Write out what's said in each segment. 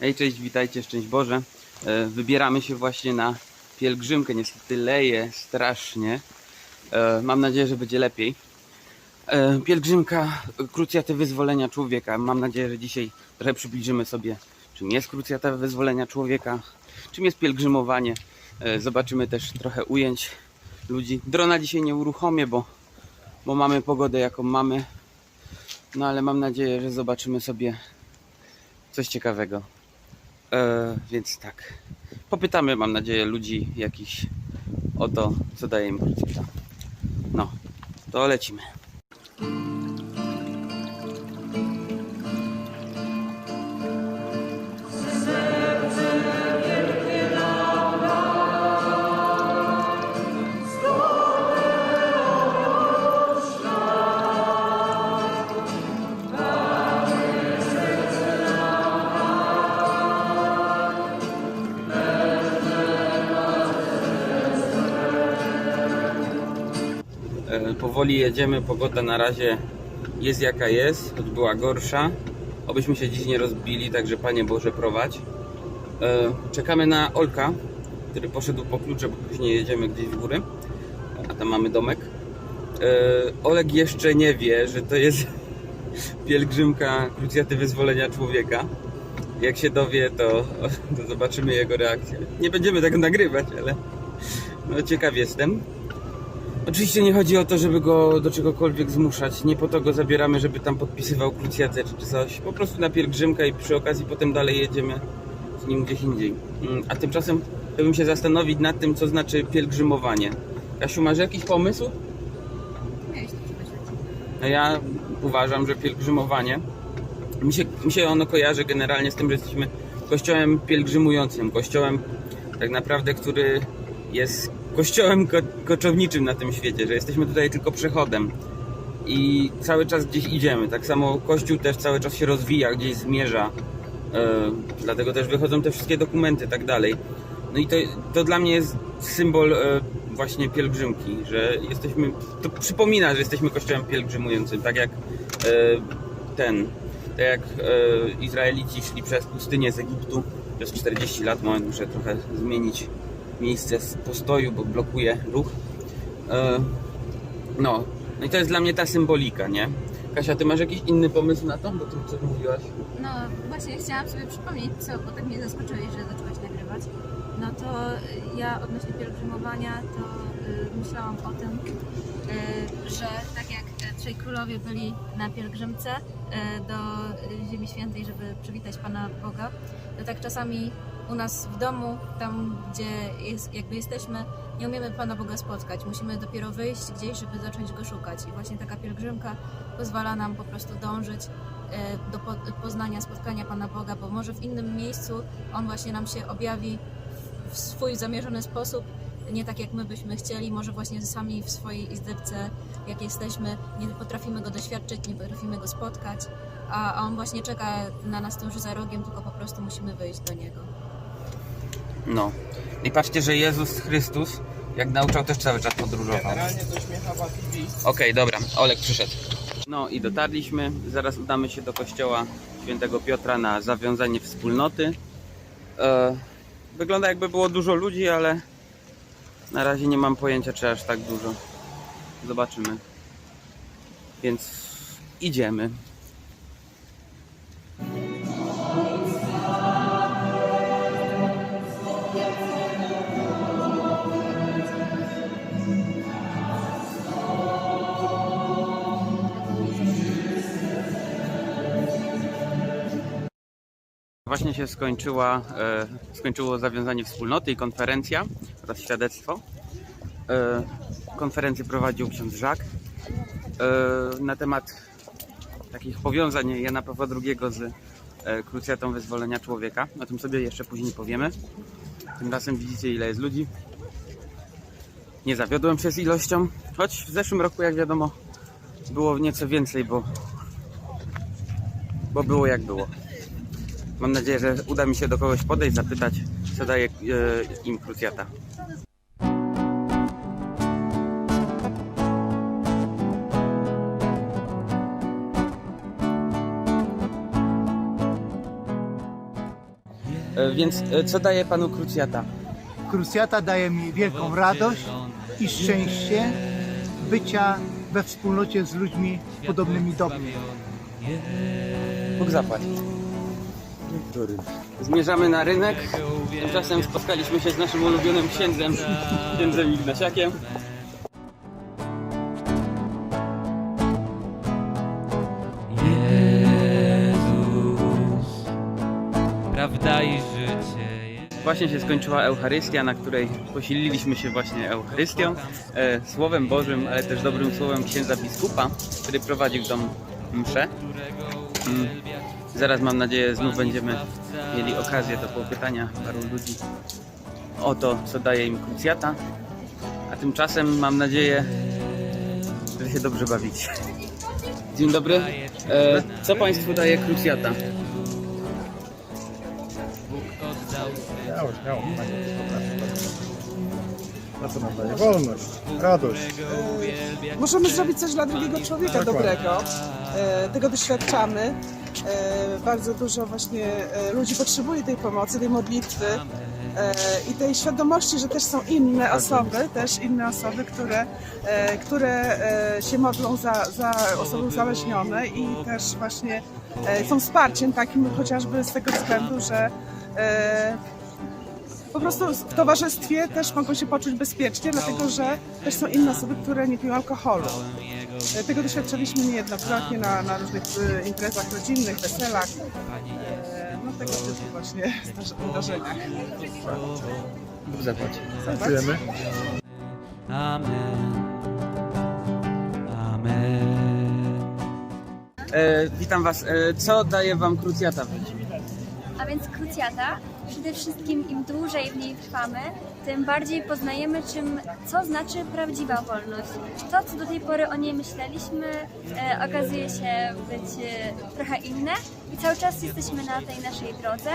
Hej, cześć, witajcie, szczęść Boże. E, Wybieramy się właśnie na pielgrzymkę. Niestety leje strasznie. E, Mam nadzieję, że będzie lepiej. E, Pielgrzymka Krucjaty Wyzwolenia Człowieka. Mam nadzieję, że dzisiaj trochę przybliżymy sobie, czym jest Krucjata Wyzwolenia Człowieka, czym jest pielgrzymowanie. Zobaczymy też trochę ujęć ludzi. Drona dzisiaj nie uruchomię, bo, bo mamy pogodę, jaką mamy. No ale mam nadzieję, że zobaczymy sobie coś ciekawego. E, więc tak. Popytamy, mam nadzieję, ludzi jakichś o to, co daje im krucyta. No, to lecimy. Powoli jedziemy, pogoda na razie jest jaka jest, choć była gorsza. Obyśmy się dziś nie rozbili, także Panie Boże prowadź. E, Czekamy na Olka, który poszedł po klucze, bo później jedziemy gdzieś w góry, a tam mamy domek. E, Oleg jeszcze nie wie, że to jest pielgrzymka Krucjaty Wyzwolenia Człowieka. Jak się dowie, to, to zobaczymy jego reakcję. Nie będziemy tego nagrywać, ale no, ciekaw jestem. Oczywiście nie chodzi o to, żeby go do czegokolwiek zmuszać. Nie po to go zabieramy, żeby tam podpisywał krucjatę czy coś. Po prostu na pielgrzymkę i przy okazji potem dalej jedziemy z nim gdzieś indziej. Mm, A tymczasem chciałbym się zastanowić nad tym, co znaczy pielgrzymowanie. Kasiu, masz jakiś pomysł? No ja uważam, że pielgrzymowanie mi się, mi się ono kojarzy generalnie z tym, że jesteśmy kościołem pielgrzymującym, kościołem tak naprawdę, który jest kościołem ko koczowniczym na tym świecie, że jesteśmy tutaj tylko przechodem i cały czas gdzieś idziemy. Tak samo kościół też cały czas się rozwija, gdzieś zmierza. E, dlatego też wychodzą te wszystkie dokumenty i tak dalej. No i to, to dla mnie jest symbol e, właśnie pielgrzymki, że jesteśmy, to przypomina, że jesteśmy kościołem pielgrzymującym, tak jak e, ten, tak jak Izraelici szli przez pustynię z Egiptu przez 40 lat, moment muszę trochę zmienić miejsce z postoju, bo blokuje ruch. E, no, no i to jest dla mnie ta symbolika, nie? Kasia, ty masz jakiś inny pomysł na to? Bo ty co mówiłaś? No właśnie chciałam sobie przypomnieć, co, bo tak mnie zaskoczyłeś, że zaczęłaś nagrywać. No to ja odnośnie pielgrzymowania to y, myślałam o tym, y, że tak jak y, trzej królowie byli na pielgrzymce y, do Ziemi Świętej, żeby przywitać Pana Boga, to tak czasami u nas w domu, tam gdzie jest, jakby jesteśmy, nie umiemy Pana Boga spotkać. Musimy dopiero wyjść gdzieś, żeby zacząć Go szukać. I właśnie taka pielgrzymka pozwala nam po prostu dążyć e, do po- poznania, spotkania Pana Boga, bo może w innym miejscu On właśnie nam się objawi w- swój zamierzony sposób, nie tak jak my byśmy chcieli, może właśnie sami w swojej izdebce, jak jesteśmy, nie potrafimy Go doświadczyć, nie potrafimy Go spotkać, a On właśnie czeka na nas tuż za rogiem, tylko po prostu musimy wyjść do Niego. No. I patrzcie, że Jezus Chrystus, jak nauczał, też cały czas podróżował. Generalnie to Śmiechowa TV. Okej, dobra, Olek przyszedł. No i dotarliśmy. Zaraz udamy się do kościoła świętego Piotra na zawiązanie wspólnoty. E, wygląda jakby było dużo ludzi, ale na razie nie mam pojęcia, czy aż tak dużo. Zobaczymy. Więc idziemy. Się skończyła, e, skończyło zawiązanie wspólnoty i konferencja oraz świadectwo. E, konferencję prowadził ksiądz Żak e, na temat takich powiązań Jana Pawła II z krucjatą wyzwolenia człowieka. O tym sobie jeszcze później powiemy. Tymczasem widzicie ile jest ludzi. Nie zawiodłem się z ilością, choć w zeszłym roku jak wiadomo było nieco więcej, bo, bo było jak było. Mam nadzieję, że uda mi się do kogoś podejść, zapytać, co daje e, im krucjata. E, Więc e, co daje panu krucjata? Krucjata daje mi wielką radość i szczęście bycia we wspólnocie z ludźmi podobnymi do mnie. Bóg zapłać. Zmierzamy na rynek. Tymczasem spotkaliśmy się z naszym ulubionym księdzem, księdzem Ignasiakiem. Jezus, prawda i życie. Właśnie się skończyła Eucharystia, na której posililiśmy się właśnie Eucharystią, e, Słowem Bożym, ale też dobrym słowem księdza biskupa, który prowadził tą mszę. Mm. Zaraz mam nadzieję znów będziemy mieli okazję do popytania paru ludzi o to, co daje im krucjata. A tymczasem mam nadzieję, że się dobrze bawicie. Dzień dobry. E, co Państwu daje krucjata? Na co nam daje? Wolność, radość. Możemy zrobić coś dla drugiego człowieka Dokładnie. dobrego. E, Tego doświadczamy. E, Bardzo dużo właśnie e, ludzi potrzebuje tej pomocy, tej modlitwy e, i tej świadomości, że też są inne osoby, też inne osoby, które, które się modlą za, za osoby uzależnione i też właśnie są wsparciem takim chociażby z tego względu, że po prostu w towarzystwie też mogą się poczuć bezpiecznie, dlatego że też są inne osoby, które nie piją alkoholu. E, Tego doświadczyliśmy niejednokrotnie na, na różnych e, imprezach rodzinnych, weselach, e, no tego typu właśnie wydarzeniach. Zapłać. Dziękujemy. Amen. Amen. E, witam Was. E, co daje Wam krucjata w życiu? A więc krucjata, przede wszystkim im dłużej w niej trwamy, tym bardziej poznajemy, czym, co znaczy prawdziwa wolność. To, co do tej pory o niej myśleliśmy, e, okazuje się być e, trochę inne i cały czas jesteśmy na tej naszej drodze.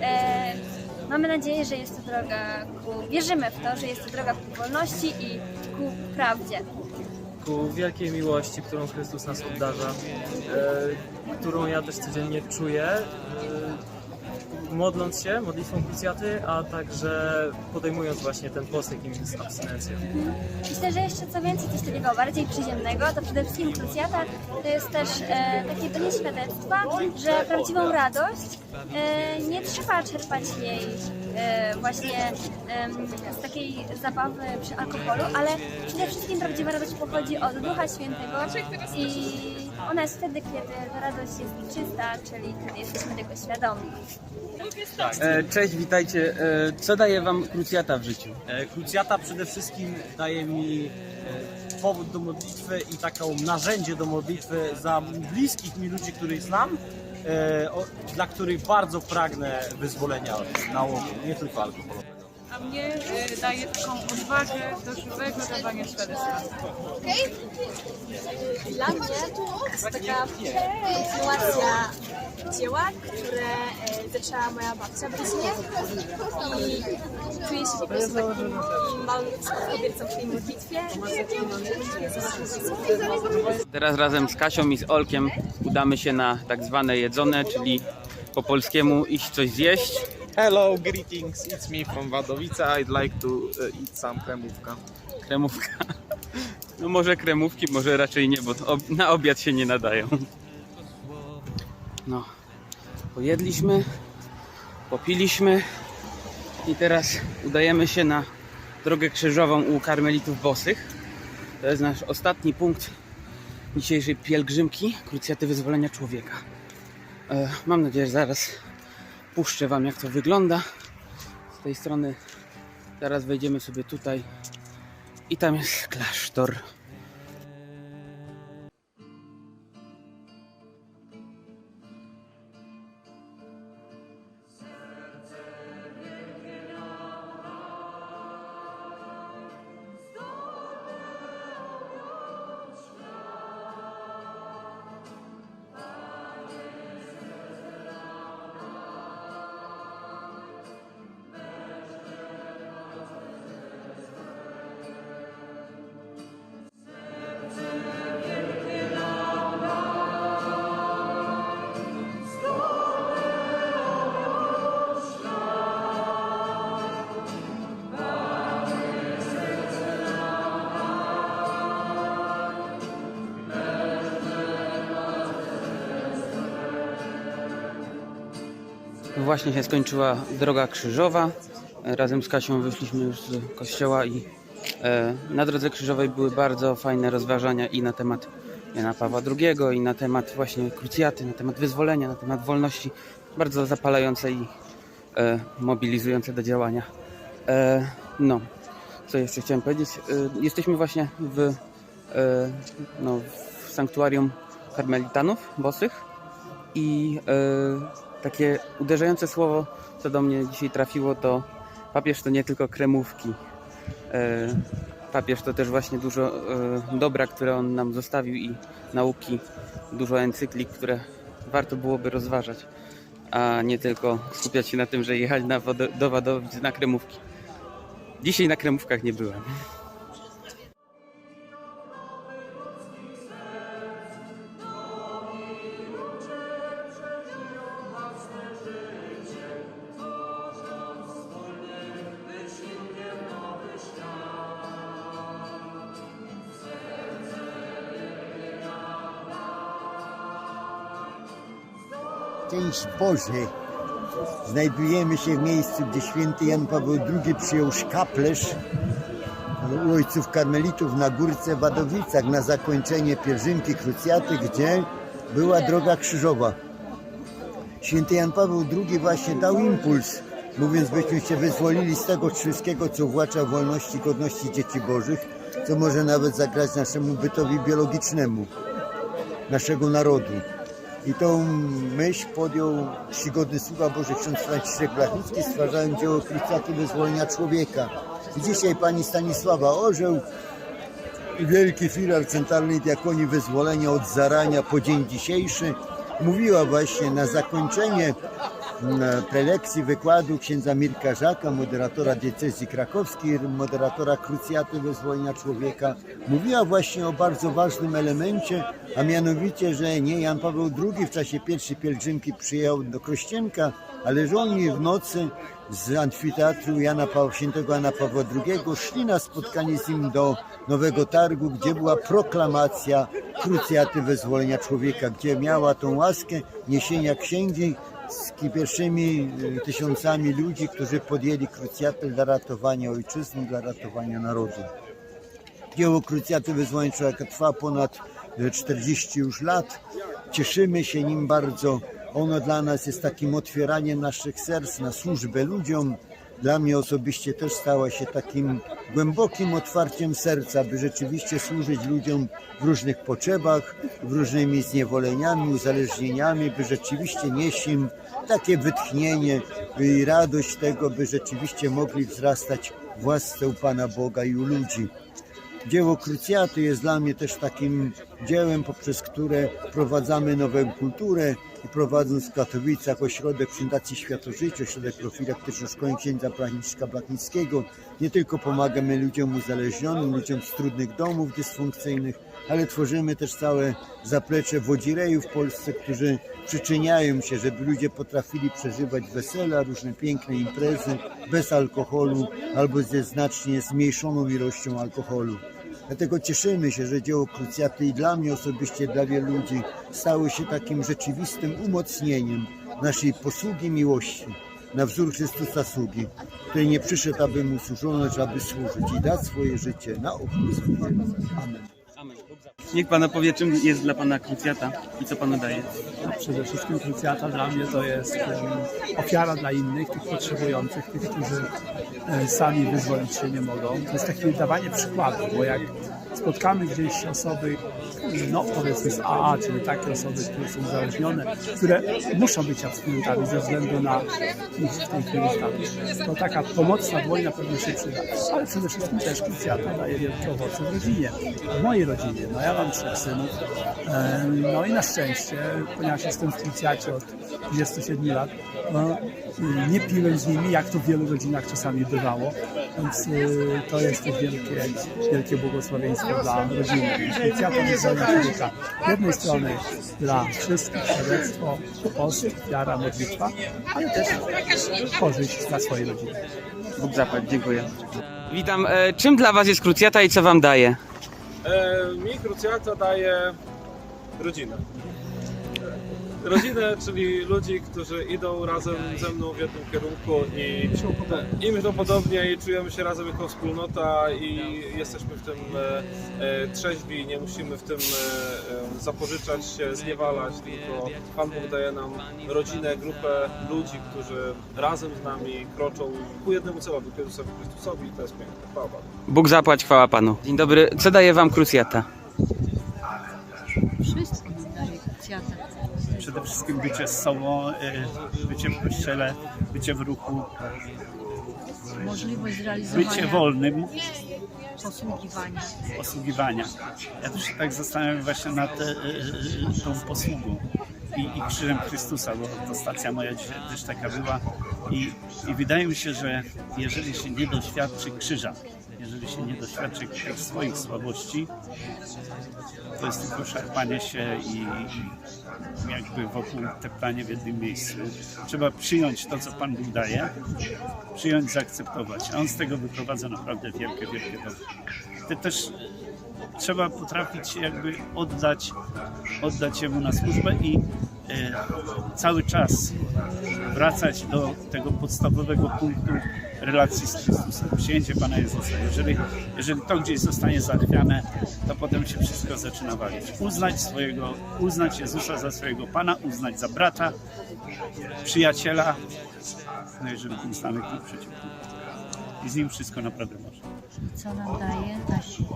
E, mamy nadzieję, że jest to droga ku, wierzymy w to, że jest to droga ku wolności i ku prawdzie. ku wielkiej miłości, którą Chrystus nas obdarza, e, którą ja też codziennie czuję, e, modląc się modlitwą krucjaty, a także podejmując właśnie ten post, jakim jest abstynencja. Myślę, że jeszcze co więcej, coś takiego bardziej przyziemnego, to przede wszystkim krucjata to jest też e, takie danie świadectwa, że prawdziwą radość e, nie trzeba czerpać jej e, właśnie em, z takiej zabawy przy alkoholu, ale przede wszystkim prawdziwa radość pochodzi od Ducha Świętego i ona jest wtedy, kiedy ta radość jest czysta, czyli kiedy jesteśmy tego świadomi. E, cześć, witajcie. E, co daje Wam krucjata w życiu? E, Krucjata przede wszystkim daje mi e, powód do modlitwy i taką narzędzie do modlitwy za bliskich mi ludzi, których znam, e, o, dla których bardzo pragnę wyzwolenia od nałogu, nie tylko alkoholowego. Mnie daje taką odwagę do żywego dawania świadectwa. Dla mnie jest taka kontynuacja dzieła, które e, zaczęła moja babcia w rodzinie i czuję się po prostu takim małym kobiecą w tej modlitwie. Teraz razem z Kasią i z Olkiem udamy się na tak zwane jedzone, czyli po polskiemu iść coś zjeść. Hello, greetings, it's me from Wadowica. I'd like to uh, eat some kremówka. Kremówka. No może kremówki, może raczej nie, bo ob- na obiad się nie nadają. No, pojedliśmy, popiliśmy i teraz udajemy się na drogę krzyżową u karmelitów bosych. To jest nasz ostatni punkt dzisiejszej pielgrzymki krucjaty wyzwolenia człowieka. E, mam nadzieję, że zaraz puszczę Wam jak to wygląda. Z tej strony zaraz wejdziemy sobie tutaj i tam jest klasztor. Właśnie się skończyła droga krzyżowa. Razem z Kasią wyszliśmy już z kościoła i e, na drodze krzyżowej były bardzo fajne rozważania i na temat Jana Pawła II, i na temat właśnie krucjaty, na temat wyzwolenia, na temat wolności. Bardzo zapalające i e, mobilizujące do działania. E, no, co jeszcze chciałem powiedzieć? Jesteśmy właśnie w, no, w sanktuarium karmelitanów bosych i takie uderzające słowo, co do mnie dzisiaj trafiło, to papież to nie tylko kremówki. E, papież to też właśnie dużo e, dobra, które on nam zostawił i nauki, dużo encyklik, które warto byłoby rozważać, a nie tylko skupiać się na tym, że jechać na do Wadowic na kremówki. Dzisiaj na kremówkach nie byłem. Boże! Znajdujemy się w miejscu, gdzie święty Jan Paweł II przyjął szkaplerz u ojców karmelitów na Górce Wadowicach na zakończenie pielgrzymki krucjaty, gdzie była droga krzyżowa. Święty Jan Paweł II właśnie dał impuls, mówiąc, byśmy się wyzwolili z tego wszystkiego, co uwłacza wolności i godności dzieci bożych, co może nawet zagrać naszemu bytowi biologicznemu, naszego narodu. I tą myśl podjął czcigodny sługa Boży ksiądz Franciszek Blachnicki, stwarzając dzieło Krucjaty Wyzwolenia Człowieka. I dzisiaj pani Stanisława Orzeł, wielki filar Centralnej Diakonii Wyzwolenia od zarania po dzień dzisiejszy, mówiła właśnie na zakończenie prelekcji wykładu księdza Mirka Żaka, moderatora diecezji krakowskiej, moderatora Krucjaty Wyzwolenia Człowieka, mówiła właśnie o bardzo ważnym elemencie, a mianowicie, że nie Jan Paweł II w czasie pierwszej pielgrzymki przyjechał do Kościenka, ale że oni w nocy z amfiteatru Jana Pawła, świętego Jana Pawła II szli na spotkanie z nim do Nowego Targu, gdzie była proklamacja krucjaty wyzwolenia człowieka, gdzie miała tą łaskę niesienia księgi z pierwszymi y, tysiącami ludzi, którzy podjęli krucjatę dla ratowania ojczyzny, dla ratowania narodu. Dzieło krucjaty wyzwolenia człowieka trwa ponad e, 40 już lat. Cieszymy się nim bardzo. Ono dla nas jest takim otwieraniem naszych serc na służbę ludziom. Dla mnie osobiście też stała się takim głębokim otwarciem serca, by rzeczywiście służyć ludziom w różnych potrzebach, w różnymi zniewoleniami, uzależnieniami, by rzeczywiście nieść im takie wytchnienie i radość tego, by rzeczywiście mogli wzrastać w łasce u Pana Boga i u ludzi. Dzieło Krucjaty jest dla mnie też takim dziełem, poprzez które wprowadzamy nową kulturę i prowadząc w Katowicach ośrodek Fundacji Światożycie, ośrodek profilaktyczny szkoleń księdza Blachnickiego, nie tylko pomagamy ludziom uzależnionym, ludziom z trudnych domów dysfunkcyjnych, ale tworzymy też całe zaplecze wodzirejów w Polsce, którzy przyczyniają się, żeby ludzie potrafili przeżywać wesela, różne piękne imprezy bez alkoholu albo ze znacznie zmniejszoną ilością alkoholu. Dlatego cieszymy się, że dzieło Krucjaty i dla mnie osobiście, dla wielu ludzi stało się takim rzeczywistym umocnieniem naszej posługi miłości na wzór Chrystusa sługi, który nie przyszedł, aby mu służono, aby służyć i dać swoje życie na obrus wielu. Amen. Niech Pan opowie, czym jest dla Pana krucjata i co Panu daje. Przede wszystkim krucjata dla mnie to jest ofiara dla innych, tych potrzebujących, tych, którzy sami wyzwolić się nie mogą. To jest takie dawanie przykładu, bo jak spotkamy gdzieś osoby, no powiedzmy z AA, czyli takie osoby, które są uzależnione, które muszą być abstynentami ze względu na ich w tej chwili status, to taka pomocna dłoń na pewno się przyda. Ale przede wszystkim też krucjata daje wielkie owoce w rodzinie, w mojej rodzinie. No ja mam trzech synów, no i na szczęście, ponieważ jestem w krucjacie od 27 lat, no, nie piłem z nimi, jak to w wielu rodzinach czasami bywało, więc y, to jest też wielkie, wielkie błogosławieństwo dla rodziny. Krucjata wyzwolenia człowieka z jednej strony dla wszystkich świadectwo, post, wiara, modlitwa, ale też korzyść dla swojej rodziny. Bóg zapłać, dziękuję. Witam. E, czym dla Was jest krucjata i co Wam daje? E, mi krucjata daje rodzinę. Rodzinę, czyli ludzi, którzy idą razem ze mną w jednym kierunku i i my to podobnie i czujemy się razem jako wspólnota i jesteśmy w tym e, e, trzeźwi, nie musimy w tym e, e, zapożyczać się, zniewalać, tylko Pan Bóg daje nam rodzinę, grupę ludzi, którzy razem z nami kroczą ku jednemu celowi, ku Jezusowi Chrystusowi i to jest piękne. Chwała Panu. Bóg zapłać, chwała Panu. Dzień dobry. Co daje Wam krucjata? Wszystko mi daje krucjata. Przede wszystkim bycie z sobą, y, bycie w kościele, bycie w ruchu, Możliwość zrealizowania bycie wolnym, posługiwania. posługiwania. Ja też się tak zastanawiam właśnie nad y, y, tą posługą i, i krzyżem Chrystusa, bo to stacja moja też taka była i, i wydaje mi się, że jeżeli się nie doświadczy krzyża, jeżeli się nie doświadczy swoich słabości, to jest tylko szarpanie się i, jakby wokół teptanie w jednym miejscu. Trzeba przyjąć to, co Pan Bóg daje, przyjąć, zaakceptować, a On z tego wyprowadza naprawdę wielkie, wielkie dobro. Te też trzeba potrafić jakby oddać, oddać Jemu na służbę i e, cały czas wracać do tego podstawowego punktu relacji z Chrystusem, przyjęcie Pana Jezusa. Jeżeli, jeżeli to gdzieś zostanie zachwiane, to potem się wszystko zaczyna walić. Uznać swojego, uznać Jezusa za swojego Pana, uznać za brata, przyjaciela, no jeżeli uznamy pół przeciwko. I z nim wszystko naprawdę można. Co nam daje? Taki,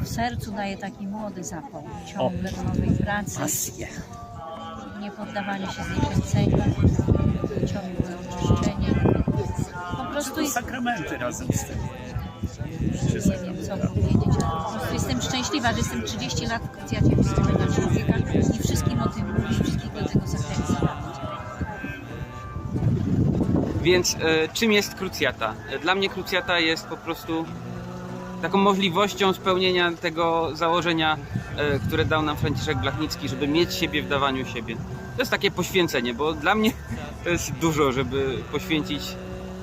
w sercu daje taki młody zapał. Ciągle do nowej pracy. Pasję. Nie poddawanie się zniechęceniu. Ciągłe oczyszczenie. Prostu jest, Sakramenty razem z tym. nie wiem co powiedzieć, ale po prostu jestem szczęśliwa, że jestem 30 lat w krucjacie Chrystusa człowieka i wszystkim o tym mówię, wszystkich do tego zachęcam. Więc e, czym jest krucjata? E, Dla mnie krucjata jest po prostu taką możliwością spełnienia tego założenia, e, które dał nam Franciszek Blachnicki, żeby mieć siebie w dawaniu siebie. To jest takie poświęcenie, bo dla mnie to jest dużo, żeby poświęcić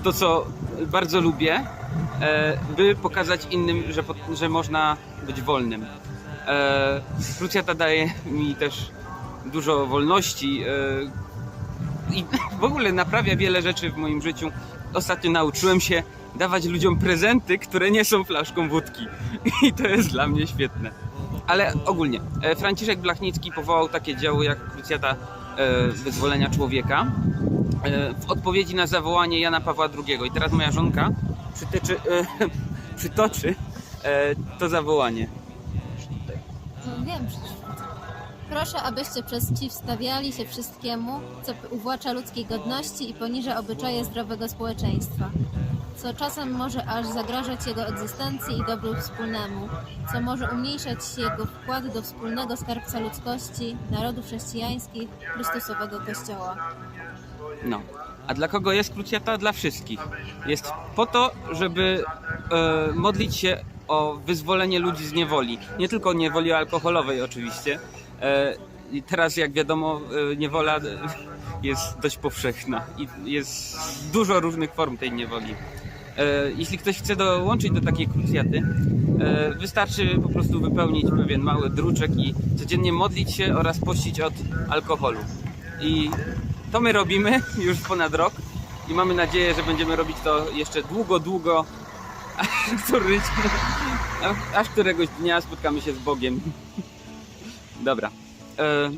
to, co bardzo lubię, e, by pokazać innym, że, że można być wolnym. E, Krucjata daje mi też dużo wolności, e, i w ogóle naprawia wiele rzeczy w moim życiu. Ostatnio nauczyłem się dawać ludziom prezenty, które nie są flaszką wódki. I to jest dla mnie świetne. Ale ogólnie, e, Franciszek Blachnicki powołał takie dzieło jak Krucjata e, Wyzwolenia Człowieka e, w odpowiedzi na zawołanie Jana Pawła II. I teraz moja żonka przytyczy, e, przytoczy e, to zawołanie. No wiem. Proszę, abyście przeciwstawiali się wszystkiemu, co uwłacza ludzkiej godności i poniża obyczaje zdrowego społeczeństwa, co czasem może aż zagrażać jego egzystencji i dobru wspólnemu, co może umniejszać jego wkład do wspólnego skarbca ludzkości, narodów chrześcijańskich, Chrystusowego Kościoła. No. A dla kogo jest krucjata? Dla wszystkich. Jest po to, żeby e, modlić się o wyzwolenie ludzi z niewoli. Nie tylko niewoli alkoholowej oczywiście. E, I teraz jak wiadomo e, niewola jest dość powszechna i jest dużo różnych form tej niewoli. E, jeśli ktoś chce dołączyć do takiej krucjaty, e, wystarczy po prostu wypełnić pewien mały druczek i codziennie modlić się oraz pościć od alkoholu. I to my robimy już ponad rok i mamy nadzieję, że będziemy robić to jeszcze długo, długo, aż, któregoś dnia spotkamy się z Bogiem. Dobra. E,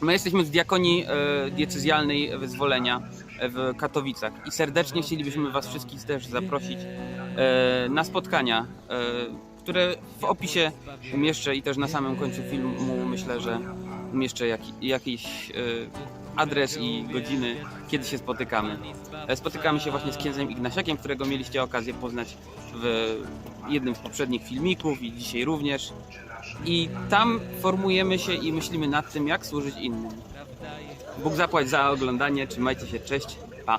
My jesteśmy z diakonii e, diecezjalnej wyzwolenia w Katowicach i serdecznie chcielibyśmy Was wszystkich też zaprosić e, na spotkania, które w opisie umieszczę i też na samym końcu filmu myślę, że umieszczę jak, jakiś adres i godziny, kiedy się spotykamy. E, Spotykamy się właśnie z księdzem Ignasiakiem, którego mieliście okazję poznać w jednym z poprzednich filmików i dzisiaj również. I tam formujemy się i myślimy nad tym, jak służyć innym. Bóg zapłać za oglądanie, trzymajcie się, cześć, pa.